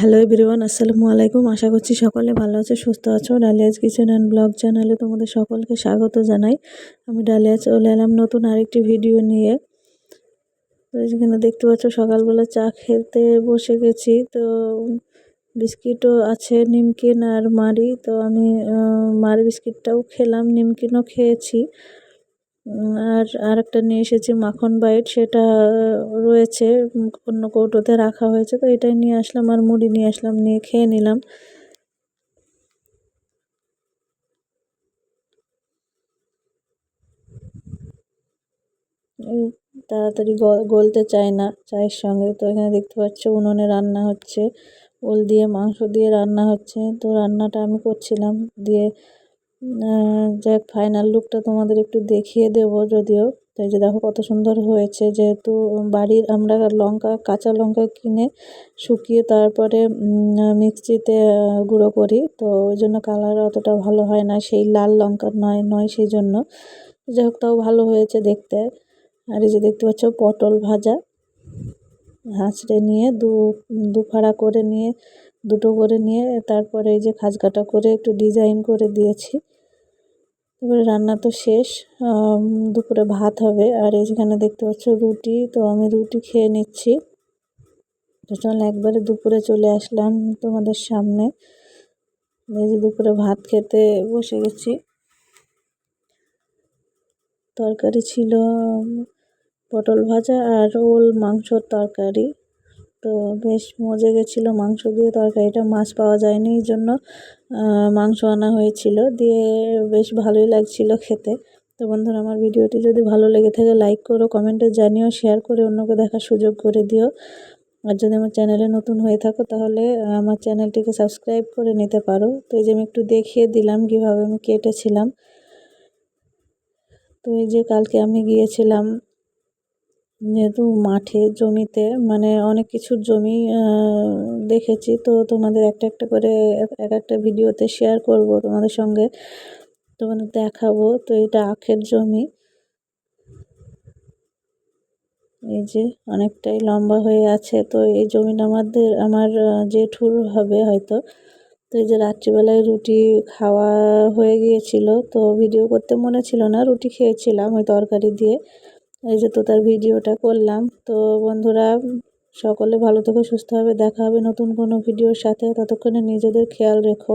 Hello everyone আসসালামু আলাইকুম আশা করছি সকলে ভালো আছে, সুস্থ আছো। ডালিয়াজ কিচেন অ্যান্ড ব্লগ চ্যানেলে তোমাদের সকলকে স্বাগত জানাই। আমি ডালিয়া চলে এলাম নতুন আরেকটি ভিডিও নিয়ে। তো যেখানে দেখতে পাচ্ছ, সকালবেলা চা খেতে বসে গেছি। তো বিস্কিটও আছে, নিমকিন আর মারি তো আমি মার বিস্কিটটাও খেলাম, নিমকিনও খেয়েছি। আর আরেকটা নিয়ে এসেছি মাখন বাইট, সেটা রয়েছে, অন্য কৌটোতে রাখা হয়েছে, তো এটাই নিয়ে আসলাম আর মুড়ি নিয়ে আসলাম, নিয়ে খেয়ে নিলাম। তাড়াতাড়ি গলতে চায় না চায়ের সঙ্গে, তো এখানে দেখতে পাচ্ছ উনুনে রান্না হচ্ছে, ওল দিয়ে, মাংস দিয়ে রান্না হচ্ছে, তো রান্নাটা আমি করছিলাম, দিয়ে যাক ফাইনাল লুকটা তোমাদের একটু দেখিয়ে দেবো যদিও। তাই যে দেখো কত সুন্দর হয়েছে, যেহেতু বাড়ির আমরা লঙ্কা, কাঁচা লঙ্কা কিনে শুকিয়ে তারপরে মিক্সিতে গুঁড়ো করি। তো ওই জন্য কালার অতটা ভালো হয় না, সেই লাল লঙ্কা নয় নয় সেই জন্য। যাই হোক, তাও ভালো হয়েছে দেখতে। আর এই যে দেখতে পাচ্ছ, পটল ভাজা। হাঁচড়ে নিয়ে দু দু ফাড়া করে নিয়ে, দুটো করে নিয়ে, তারপরে এই যে খাজকাটা করে একটু ডিজাইন করে দিয়েছি। এবারে রান্না তো শেষ দুপুরে ভাত হবে। আর যেখানে দেখতে পাচ্ছ রুটি, তো আমি রুটি খেয়ে নিচ্ছি। চল একবারে দুপুরে চলে আসলাম তোমাদের সামনে। এই যে দুপুরে ভাত খেতে বসে গেছি। তরকারি ছিল, পটল ভাজা আর ওল মাংসর তরকারি। তো বেশ মজে গেছিল মাংস দিয়ে তরকারিটা। মাছ পাওয়া যায়নি এই জন্য মাংস আনা হয়েছিল। দিয়ে বেশ ভালোই লাগছিল খেতে। তো বন্ধুরা, আমার ভিডিওটি যদি ভালো লেগে থাকে, লাইক করো, কমেন্টে জানিও, শেয়ার করে অন্যকে দেখার সুযোগ করে দিও। আর যদি আমার চ্যানেলে নতুন হয়ে থাকো, তাহলে আমার চ্যানেলটিকে সাবস্ক্রাইব করে নিতে পারো। তো এই যে আমি একটু দেখিয়ে দিলাম কীভাবে আমি কেটেছিলাম। তো এই যে কালকে আমি গিয়েছিলাম যেহেতু মাঠে জমিতে মানে অনেক কিছুর জমি দেখেছি, তো তোমাদের একটা একটা করে এক একটা ভিডিওতে শেয়ার করব তোমাদের সঙ্গে। তোমাদের দেখাবো, তো এটা আখের জমি। এই যে অনেকটাই লম্বা হয়ে আছে, তো এই জমিটা আমাদের, আমার জেঠুর হবে হয়তো। তো এই যে রাত্রিবেলায় রুটি খাওয়া হয়ে গিয়েছিল, তো ভিডিও করতে মনে ছিল না, রুটি খেয়েছিলাম ওই তরকারি দিয়ে। এই যে তো তার ভিডিওটা করলাম। তো বন্ধুরা, সকলে ভালো থেকে, সুস্থ হবে। দেখা হবে নতুন কোনো ভিডিওর সাথে। ততক্ষণে নিজেদের খেয়াল রেখো।